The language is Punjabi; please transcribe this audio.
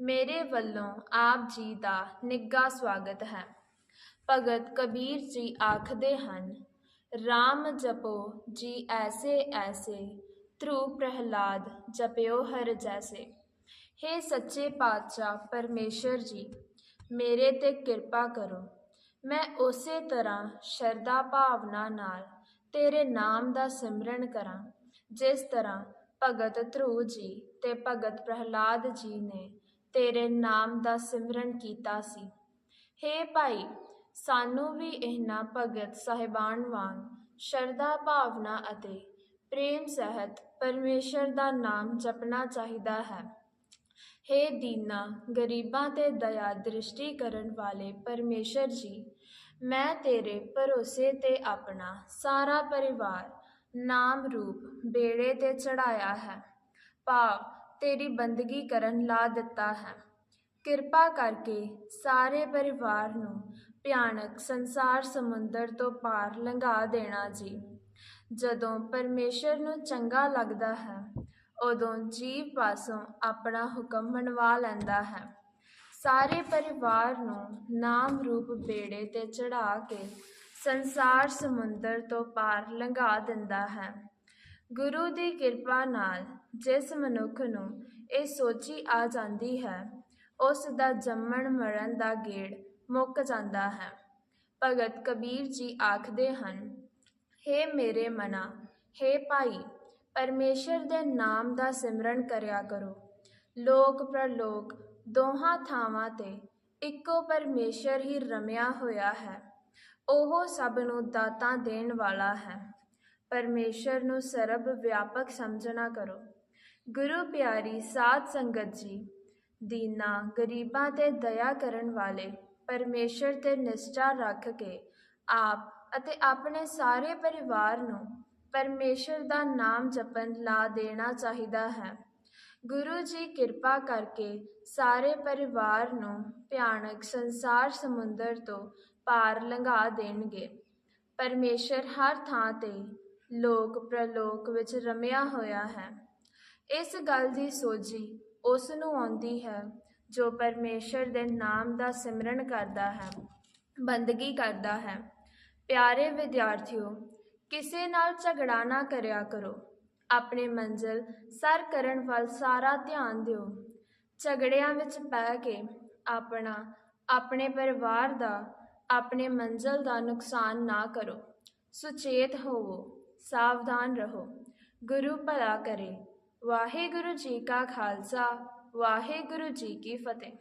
ਮੇਰੇ ਵੱਲੋਂ ਆਪ ਜੀ ਦਾ ਨਿੱਘਾ ਸਵਾਗਤ ਹੈ। ਭਗਤ ਕਬੀਰ ਜੀ ਆਖਦੇ ਹਨ RAM ਜਪੋ ਜੀ ਐਸੇ ਐਸੇ, ਧਰੂ ਪ੍ਰਹਿਲਾਦ ਜਪਿਓ ਹਰ ਜੈਸੇ। ਹੇ ਸੱਚੇ ਪਾਤਸ਼ਾਹ ਪਰਮੇਸ਼ਰ ਜੀ, ਮੇਰੇ ਤੇ ਕਿਰਪਾ ਕਰੋ। ਮੈਂ ਉਸੇ ਤਰ੍ਹਾਂ ਸ਼ਰਧਾ ਭਾਵਨਾ ਨਾਲ ਤੇਰੇ ਨਾਮ ਦਾ ਸਿਮਰਨ ਕਰਾਂ, ਜਿਸ ਤਰ੍ਹਾਂ ਭਗਤ ਧਰੂ ਜੀ ਤੇ ਭਗਤ ਪ੍ਰਹਿਲਾਦ ਜੀ ਨੇ ਤੇਰੇ ਨਾਮ ਦਾ ਸਿਮਰਨ ਕੀਤਾ ਸੀ। ਹੇ ਭਾਈ, ਸਾਨੂੰ ਵੀ ਇਹਨਾਂ ਭਗਤ ਸਾਹਿਬਾਨ ਵਾਂਗ ਸ਼ਰਧਾ ਭਾਵਨਾ ਅਤੇ ਪ੍ਰੇਮ ਸਹਿਤ ਪਰਮੇਸ਼ਰ ਦਾ ਨਾਮ ਜਪਣਾ ਚਾਹੀਦਾ ਹੈ। ਹੇ ਦੀਨਾ, ਗਰੀਬਾਂ ਤੇ ਦਇਆ ਦ੍ਰਿਸ਼ਟੀ ਕਰਨ ਵਾਲੇ ਪਰਮੇਸ਼ਰ ਜੀ, ਮੈਂ ਤੇਰੇ ਭਰੋਸੇ ਤੇ ਆਪਣਾ ਸਾਰਾ ਪਰਿਵਾਰ ਨਾਮ ਰੂਪ ਬੇੜੇ ਤੇ ਚੜਾਇਆ ਹੈ। ਭਾਵ ਤੇਰੀ ਬੰਦਗੀ ਕਰਨ ਲਾ ਦਿੱਤਾ ਹੈ। ਕਿਰਪਾ ਕਰਕੇ ਸਾਰੇ ਪਰਿਵਾਰ ਨੂੰ ਭਿਆਨਕ ਸੰਸਾਰ ਸਮੁੰਦਰ ਤੋਂ ਪਾਰ ਲੰਘਾ ਦੇਣਾ ਜੀ। ਜਦੋਂ ਪਰਮੇਸ਼ਰ ਨੂੰ ਚੰਗਾ ਲੱਗਦਾ ਹੈ, ਉਦੋਂ ਜੀਵ ਪਾਸੋਂ ਆਪਣਾ ਹੁਕਮ ਮਨਵਾ ਲੈਂਦਾ ਹੈ। ਸਾਰੇ ਪਰਿਵਾਰ ਨੂੰ ਨਾਮ ਰੂਪ ਬੇੜੇ ਤੇ ਚੜਾ ਕੇ ਸੰਸਾਰ ਸਮੁੰਦਰ ਤੋਂ ਪਾਰ ਲੰਘਾ ਦਿੰਦਾ ਹੈ। ਗੁਰੂ ਦੀ ਕਿਰਪਾ ਨਾਲ ਜਿਸ ਮਨੁੱਖ ਨੂੰ ਇਹ ਸੋਚੀ ਆ ਜਾਂਦੀ ਹੈ, ਉਸ ਦਾ ਜੰਮਣ ਮਰਨ ਦਾ ਗੇੜ ਮੁੱਕ ਜਾਂਦਾ ਹੈ। ਭਗਤ ਕਬੀਰ ਜੀ ਆਖਦੇ ਹਨ, ਹੇ ਮੇਰੇ ਮਨਾ, ਹੇ ਭਾਈ, ਪਰਮੇਸ਼ਰ ਦੇ ਨਾਮ ਦਾ ਸਿਮਰਨ ਕਰਿਆ ਕਰੋ। ਲੋਕ ਪ੍ਰਲੋਕ ਦੋਹਾਂ ਥਾਵਾਂ ਤੇ ਇੱਕੋ ਪਰਮੇਸ਼ਰ ਹੀ ਰਮਿਆ ਹੋਇਆ ਹੈ। ਉਹ ਸਭ ਨੂੰ ਦਾਤਾਂ ਦੇਣ ਵਾਲਾ ਹੈ। ਪਰਮੇਸ਼ਰ ਨੂੰ ਸਰਬ ਵਿਆਪਕ ਸਮਝਣਾ ਕਰੋ। ਗੁਰੂ ਪਿਆਰੀ ਸਾਧ ਸੰਗਤ ਜੀ, ਦੀਨਾ ਗਰੀਬਾਂ ਤੇ ਦਇਆ ਕਰਨ ਵਾਲੇ ਪਰਮੇਸ਼ਰ ਤੇ ਨਿਸ਼ਚਾ ਰੱਖ ਕੇ ਆਪ ਅਤੇ ਆਪਣੇ ਸਾਰੇ ਪਰਿਵਾਰ ਨੂੰ ਪਰਮੇਸ਼ਰ ਦਾ ਨਾਮ ਜਪਣ ਲਾ ਦੇਣਾ ਚਾਹੀਦਾ ਹੈ। ਗੁਰੂ ਜੀ ਕਿਰਪਾ ਕਰਕੇ ਸਾਰੇ ਪਰਿਵਾਰ ਨੂੰ ਭਿਆਨਕ ਸੰਸਾਰ ਸਮੁੰਦਰ ਤੋਂ ਪਾਰ ਲੰਘਾ ਦੇਣਗੇ। ਪਰਮੇਸ਼ਰ ਹਰ ਥਾਂ ਤੇ ਲੋਕ ਪ੍ਰਲੋਕ ਵਿੱਚ ਰਮਿਆ ਹੋਇਆ ਹੈ। ਇਸ ਗੱਲ ਦੀ ਸੋਝੀ ਉਸ ਨੂੰ ਆਉਂਦੀ ਹੈ, ਜੋ ਪਰਮੇਸ਼ਰ ਦੇ ਨਾਮ ਦਾ ਸਿਮਰਨ ਕਰਦਾ ਹੈ, ਬੰਦਗੀ ਕਰਦਾ ਹੈ। ਪਿਆਰੇ ਵਿਦਿਆਰਥੀਓ, ਕਿਸੇ ਨਾਲ ਝਗੜਾ ਨਾ ਕਰਿਆ ਕਰੋ। ਆਪਣੇ ਮੰਜ਼ਿਲ ਸਰ ਕਰਨ ਵੱਲ ਸਾਰਾ ਧਿਆਨ ਦਿਓ। ਝਗੜਿਆਂ ਵਿੱਚ ਪੈ ਕੇ ਆਪਣਾ, ਆਪਣੇ ਪਰਿਵਾਰ ਦਾ, ਆਪਣੇ ਮੰਜ਼ਿਲ ਦਾ ਨੁਕਸਾਨ ਨਾ ਕਰੋ। ਸੁਚੇਤ ਹੋਵੋ। ਸਾਵਧਾਨ ਰਹੋ। ਗੁਰੂ ਭਲਾ ਕਰੇ। ਵਾਹਿਗੁਰੂ ਜੀ ਕਾ ਖਾਲਸਾ ਵਾਹਿਗੁਰੂ ਜੀ ਕੀ ਫਤਿਹ।